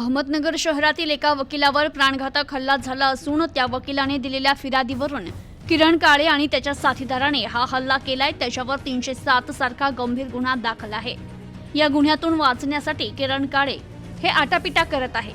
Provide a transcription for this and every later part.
अहमदनगर शहरातील एका वकिलावर प्राणघातक हल्ला झाला असून त्या वकिलाने दिलेल्या फिर्यादीवरून किरण काळे आणि त्याच्या साथीदाराने हा हल्ला केलाय. त्याच्यावर तीनशे सात सारखा गंभीर गुन्हा दाखल आहे. या गुन्ह्यातून वाचण्यासाठी किरण काळे हे आटापिटा करत आहे.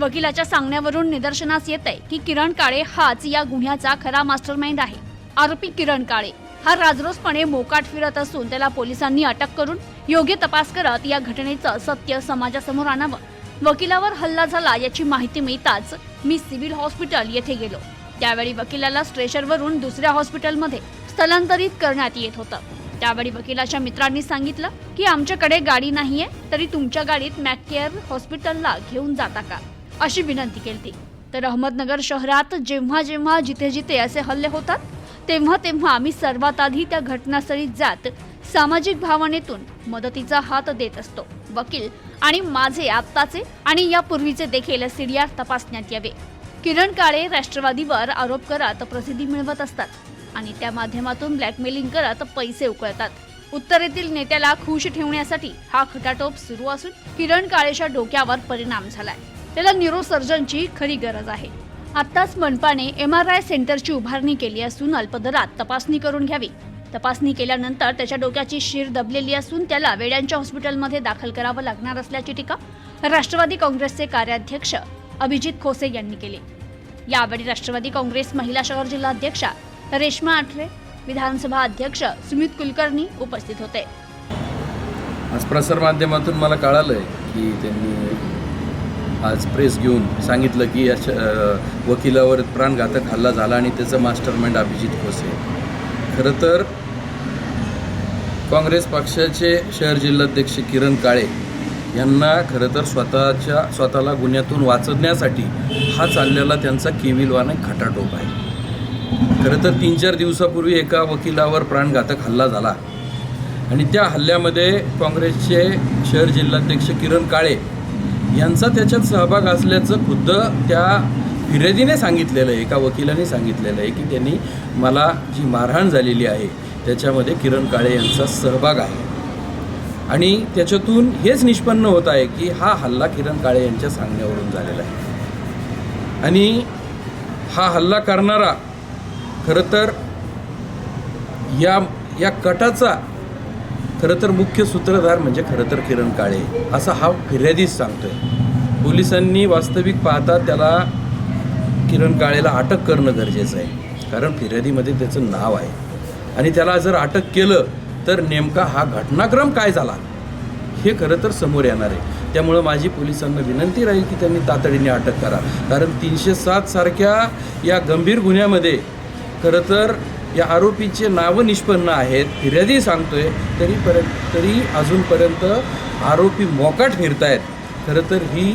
वकिलाच्या सांगण्यावरून निदर्शनास येत आहे की किरण काळे हाच या गुन्ह्याचा खरा मास्टरमाइंड आहे. आरोपी किरण काळे हा राजरोसपणे मोकाट फिरत असून त्याला पोलिसांनी अटक करून योग्य तपास करत या घटनेचं सत्य समाजासमोर आणावं. वकिलावर हल्ला झाला याची माहिती मिळताच मी सिव्हिल हॉस्पिटल येथे गेलो. त्यावेळी वकिलाला स्ट्रेचरवरून दुसऱ्या हॉस्पिटलमध्ये स्थलांतरित करण्यात येत होतं. त्यावेळी वकिलाच्या मित्रांनी सांगितलं की आमच्याकडे गाडी नाहीये तरी तुमच्या गाडीत मॅककेअर हॉस्पिटलला घेऊन जाता का? अशी विनंती केली. तर अहमदनगर शहरात जेव्हा जेव्हा जिथे जिथे असे हल्ले होतात तेव्हा तेव्हा आम्ही सर्वात आधी त्या घटनास्थळी जात सामाजिक भावनेतून मदतीचा हात देत असतो. वकील आणि माझे आत्ताचे आणि यापूर्वीचे देखील सीडीआर तपासण्यात यावे. किरण काळे राष्ट्रवादीवर आरोप करत प्रसिद्धी मिळवत असतात आणि त्या माध्यमातून ब्लॅकमेलिंग करत पैसे उकळतात. उत्तरेतील नेत्याला खुश ठेवण्यासाठी हा खटाटोप सुरू असून किरण काळेच्या डोक्यावर परिणाम झालाय. त्याला न्यूरोसर्जनची खरी गरज आहे. आत्ताच मनपाने एम आर आय सेंटरची उभारणी केली असून अल्पदरात तपासणी करून घ्यावी. तपासणी केल्यानंतर त्याच्या डोक्याची शीर दबलेली असून त्याला वेड्यांच्या हॉस्पिटलमध्ये दाखल करावं लागणार असल्याची टीका राष्ट्रवादी काँग्रेसचे कार्याध्यक्ष अभिजित खोसे यांनी केली. यावेळी राष्ट्रवादी काँग्रेस महिला शहर जिल्हाध्यक्षा रेश्मा आठरे विधानसभा अध्यक्ष सुमित कुलकर्णी उपस्थित होते. आज प्रसारमाध्यमातून मला कळालं की त्यांनी आज प्रेस घेऊन सांगितलं की या वकिलावर प्राणघातक हल्ला झाला आणि त्याचं मास्टरमाइंड अभिजित खोसे. खरं तर काँग्रेस पक्षाचे शहर जिल्हाध्यक्ष किरण काळे यांना खरं तर स्वतःच्या स्वतःला गुन्ह्यातून वाचवण्यासाठी हा चाललेला त्यांचा केविलवान खटाटोप आहे. खरं तर तीन चार दिवसापूर्वी एका वकिलावर प्राणघातक हल्ला झाला. आणि त्या हल्ल्यामध्ये काँग्रेसचे शहर जिल्हाध्यक्ष किरण काळे यांचा त्याच्यात सहभाग असल्याचं खुद्द त्या फिर्यादीने सांगितलेलं आहे एका वकिलाने सांगितलेलं आहे की त्यांनी मला जी मारहाण झालेली आहे त्याच्यामध्ये किरण काळे यांचा सहभाग आहे. आणि त्याच्यातून हेच निष्पन्न होत आहे की हा हल्ला किरण काळे यांच्या सांगण्यावरून झालेला आहे. आणि हा हल्ला करणारा खरं तर या या कटाचा खरं तर मुख्य सूत्रधार म्हणजे खरं तर किरण काळे असा हा फिर्यादीच सांगतोय. पोलिसांनी वास्तविक पाहता त्याला किरण काळेला अटक करणं गरजेचं आहे. कारण फिर्यादीमध्ये त्याचं नाव आहे. आणि त्याला जर अटक केलं तर नेमका हा घटनाक्रम काय झाला? हे खरं तर समोर येणार आहे. त्यामुळं माझी पोलिसांना विनंती राहील की त्यांनी तातडीने अटक करा. कारण तीनशे सात सारख्या या गंभीर गुन्ह्यामध्ये खरं तर या आरोपीचे नावं निष्पन्न आहेत फिर्यादी सांगतोय तरी पर्यंत तरी अजूनपर्यंत आरोपी मोकाट फिरतायत. खरं तर ही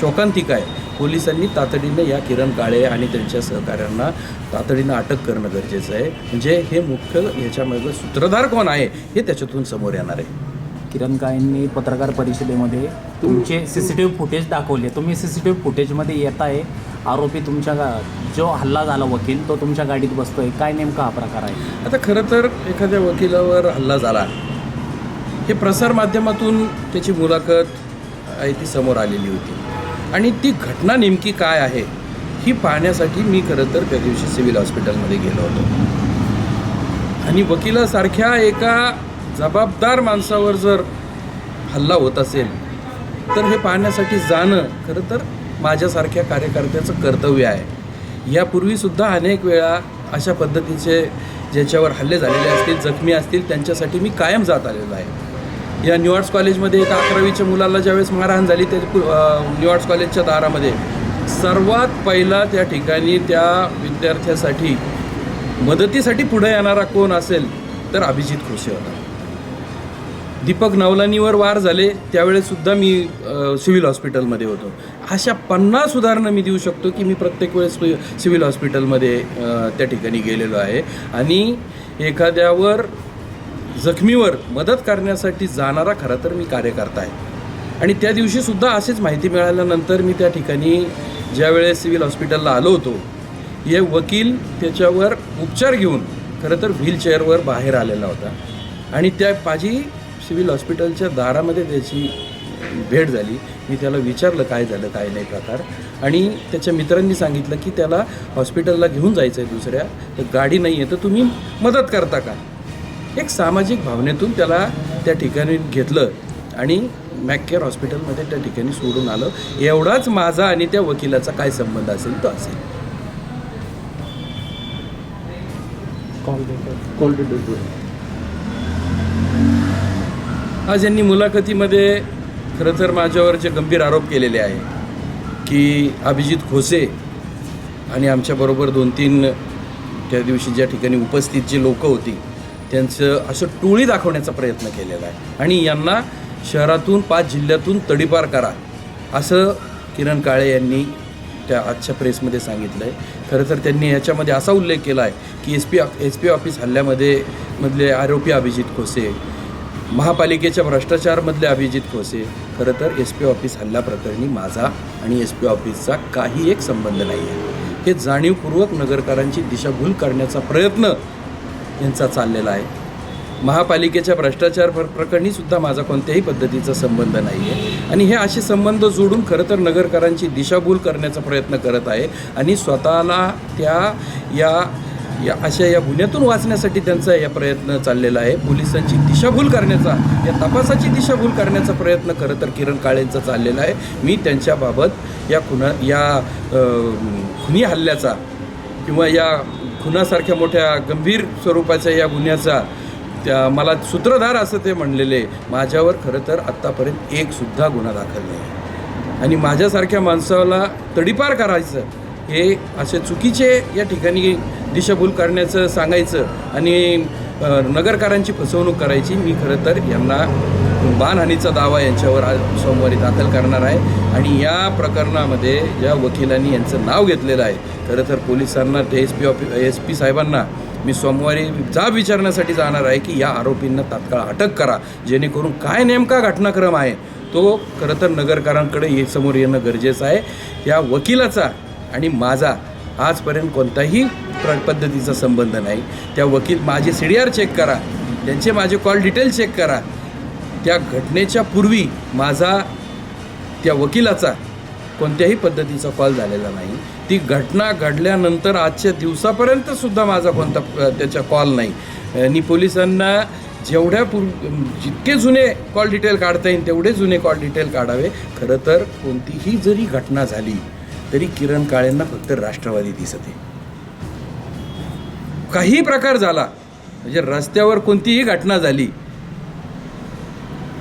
शोकांतिका आहे. पोलिसांनी तातडीने या किरण काळे आणि त्यांच्या सहकाऱ्यांना तातडीनं अटक करणं गरजेचं आहे. म्हणजे हे मुख्य ह्याच्यामधलं सूत्रधार कोण आहे हे त्याच्यातून समोर येणार आहे. किरण काळेंनी पत्रकार परिषदेमध्ये तुमचे C C T V footage दाखवले. तुम्ही सी सी टी व्ही फुटेजमध्ये येत आहे आरोपी तुमच्या गा जो हल्ला झाला वकील तो तुमच्या गाडीत बसतोय. काय नेमका हा प्रकार आहे? आता खरं तर एखाद्या वकिलावर हल्ला झाला. हे प्रसारमाध्यमातून त्याची मुलाखत आहे ती समोर आलेली होती. आणि ती घटना नेमकी काय आहे ही पाहण्यासाठी मी खरं तर त्या दिवशी सिव्हिल हॉस्पिटलमध्ये गेलो होतो. आणि वकिलासारख्या एका जबाबदार माणसावर जर हल्ला होत असेल तर हे पाहण्यासाठी जाणं खरं तर माझ्यासारख्या कार्यकर्त्याचं कर्तव्य आहे. यापूर्वीसुद्धा अनेक वेळा अशा पद्धतीचे ज्याच्यावर हल्ले झालेले असतील जखमी असतील त्यांच्यासाठी मी कायम जात आलेलो आहे. या न्यू आर्ट्स कॉलेजमध्ये एका अकरावीच्या मुलाला ज्यावेळेस मारहाण झाली त्या न्यू आर्ट्स कॉलेजच्या दारामध्ये. सर्वात पहिला त्या ठिकाणी त्या विद्यार्थ्यासाठी मदतीसाठी पुढे येणारा कोण असेल तर अभिजित खुशी होता. दीपक नवलानीवर वार झाले त्यावेळेससुद्धा मी सिव्हिल हॉस्पिटलमध्ये होतो. अशा पन्नास उदाहरणं मी देऊ शकतो की मी प्रत्येक वेळेस सिव्हिल हॉस्पिटलमध्ये त्या ठिकाणी गेलेलो आहे. आणि एखाद्यावर जखमीवर मदत करण्यासाठी जाणारा खरं तर मी कार्यकर्ता आहे. आणि त्या दिवशीसुद्धा अशीच माहिती मिळाल्यानंतर मी त्या ठिकाणी ज्यावेळेस सिव्हिल हॉस्पिटलला आलो होतो हे वकील त्याच्यावर उपचार घेऊन खरं तर व्हीलचेअरवर बाहेर आलेला होता. आणि त्या माझी सिव्हिल हॉस्पिटलच्या दारामध्ये त्याची भेट झाली. मी त्याला विचारलं काय झालं काय नाही प्रकार. आणि त्याच्या मित्रांनी सांगितलं की त्याला हॉस्पिटलला घेऊन जायचं आहे दुसऱ्या तर गाडी नाही आहे तर तुम्ही मदत करता का? एक सामाजिक भावनेतून त्याला त्या ठिकाणी घेतलं आणि मॅककेअर हॉस्पिटलमध्ये त्या ठिकाणी सोडून आलं. एवढाच माझा आणि त्या वकिलाचा काय संबंध असेल तो असेल. आज यांनी मुलाखतीमध्ये खरं तर माझ्यावर जे गंभीर आरोप केलेले आहे की अभिजित खोसे आणि आमच्याबरोबर दोन तीन त्या दिवशी ज्या ठिकाणी उपस्थित जे लोक होती त्यांचं असं टोळी दाखवण्याचा प्रयत्न केलेला आहे. आणि यांना शहरातून पाच जिल्ह्यातून तडीपार करा असं किरण काळे यांनी त्या आजच्या प्रेसमध्ये सांगितलं आहे खरं तर त्यांनी याच्यामध्ये असा उल्लेख केला आहे की S P S P office हल्ल्यामध्ये मधले आरोपी अभिजित खोसे महापालिकेच्या भ्रष्टाचारमधले अभिजित खोसे खरं तर एस पी ऑफिस हल्ला प्रकरणी माझा आणि एस पी ऑफिसचा काही एक संबंध नाही आहे हे जाणीवपूर्वक नगरकरांची दिशाभूल करण्याचा प्रयत्न यांचा चाललेला आहे. महापालिकेच्या भ्रष्टाचार प्र प्रकरणी सुद्धा माझा कोणत्याही पद्धतीचा संबंध नाही आहे आणि हे असे संबंध जोडून खरं तर नगरकरांची दिशाभूल करण्याचा प्रयत्न करत आहे आणि स्वतःला त्या या या अशा या गुन्ह्यातून वाचण्यासाठी त्यांचा या प्रयत्न चाललेला आहे. पोलिसांची दिशाभूल करण्याचा या तपासाची दिशाभूल करण्याचा प्रयत्न खरं तर किरण काळेंचा चाललेला आहे. मी त्यांच्याबाबत या खुना या खुनी हल्ल्याचा किंवा या खुनासारख्या मोठ्या गंभीर स्वरूपाच्या या गुन्ह्याचा त्या मला सूत्रधार असं ते म्हणलेले माझ्यावर खरं तर आत्तापर्यंत एकसुद्धा गुन्हा दाखल नाही. आणि माझ्यासारख्या माणसाला तडीपार करायचं हे असे चुकीचे या ठिकाणी दिशाभूल करण्याचं सांगायचं आणि नगरकारांची फसवणूक करायची मी खरं तर यांना मानहानीचा दावा यांच्यावर आज सोमवारी दाखल करणार आहे. आणि या प्रकरणामध्ये ज्या वकिलांनी यांचं नाव घेतलेलं आहे. खरं तर पोलिसांना S P office S P साहेबांना मी सोमवारी जाब विचारण्यासाठी जाणार आहे की या आरोपींना तात्काळ अटक करा. जेणेकरून काय नेमका घटनाक्रम आहे तो खरं तर नगरकारांकडे ये समोर येणं गरजेचं आहे. या वकिलाचा आणि माझा आजपर्यंत कोणताही प्र पद्धतीचा संबंध नाही. त्या वकील माझे सी डी आर चेक करा त्यांचे माझे कॉल डिटेल चेक करा. त्या घटनेच्या पूर्वी माझा त्या वकिलाचा कोणत्याही पद्धतीचा कॉल झालेला नाही. ती घटना घडल्यानंतर आजच्या दिवसापर्यंत सुद्धा माझा कोणता त्याचा कॉल नाही. आणि पोलिसांना जेवढ्या पूर्व जितके जुने कॉल डिटेल काढता येईल तेवढे जुने कॉल डिटेल काढावे. खरं तर कोणतीही जरी घटना झाली तरी किरण काळेंना फक्त राष्ट्रवादी दिसते. काही प्रकार झाला म्हणजे रस्त्यावर कोणतीही घटना झाली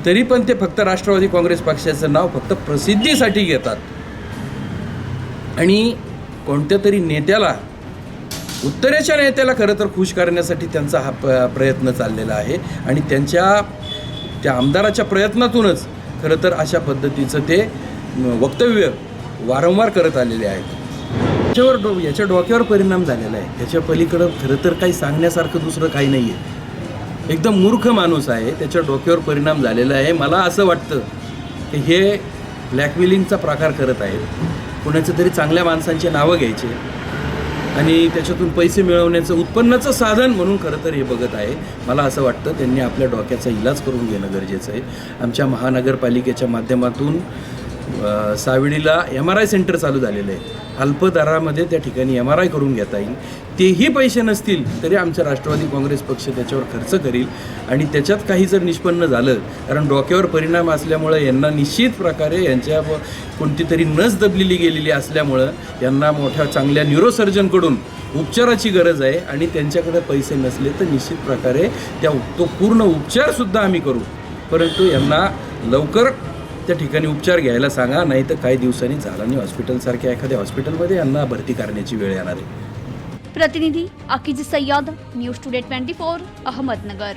तरी पण ते फक्त राष्ट्रवादी काँग्रेस पक्षाचं नाव फक्त प्रसिद्धीसाठी घेतात. आणि कोणत्या तरी नेत्याला उत्तरेच्या नेत्याला खरं तर खुश करण्यासाठी त्यांचा हा प प्रयत्न चाललेला आहे. आणि त्यांच्या त्या आमदाराच्या प्रयत्नातूनच खरं तर अशा पद्धतीचं ते वक्तव्य वारंवार करत आलेले आहेत. याच्यावर डो याच्या डोक्यावर परिणाम झालेला आहे. त्याच्या पलीकडं खरं तर काही सांगण्यासारखं दुसरं काही नाही आहे एकदम मूर्ख माणूस आहे. त्याच्या डोक्यावर परिणाम झालेला आहे. मला असं वाटतं की हे ब्लॅकमेलिंगचा प्रकार करत आहेत. कोणाचं तरी चांगल्या माणसांची नावं घ्यायचे आणि त्याच्यातून पैसे मिळवण्याचं उत्पन्नाचं साधन म्हणून खरं तर हे बघत आहे. मला असं वाटतं त्यांनी आपल्या डोक्याचा इलाज करून घेणं गरजेचं आहे. आमच्या महानगरपालिकेच्या माध्यमातून सावडीला एम आर आय सेंटर चालू झालेलं आहे अल्प दरामध्ये त्या ठिकाणी एम आर आय करून घेता येईल. तेही पैसे नसतील तरी आमचा राष्ट्रवादी काँग्रेस पक्ष त्याच्यावर खर्च करील. आणि त्याच्यात काही जर निष्पन्न झालं कारण डोक्यावर परिणाम असल्यामुळं यांना निश्चित प्रकारे यांच्या कोणती तरी नस दबलेली गेलेली असल्यामुळं यांना मोठ्या चांगल्या न्यूरोसर्जनकडून उपचाराची गरज आहे आणि त्यांच्याकडे पैसे नसले तर निश्चित प्रकारे त्या तो पूर्ण उपचारसुद्धा आम्ही करू. परंतु यांना लवकर त्या ठिकाणी उपचार घ्यायला सांगा नाही तर काही दिवसांनी झालानी हॉस्पिटलसारख्या एखाद्या हॉस्पिटलमध्ये यांना भरती करण्याची वेळ येणार आहे. प्रतिनिधी Akij Sayyad news today twenty four Ahmednagar.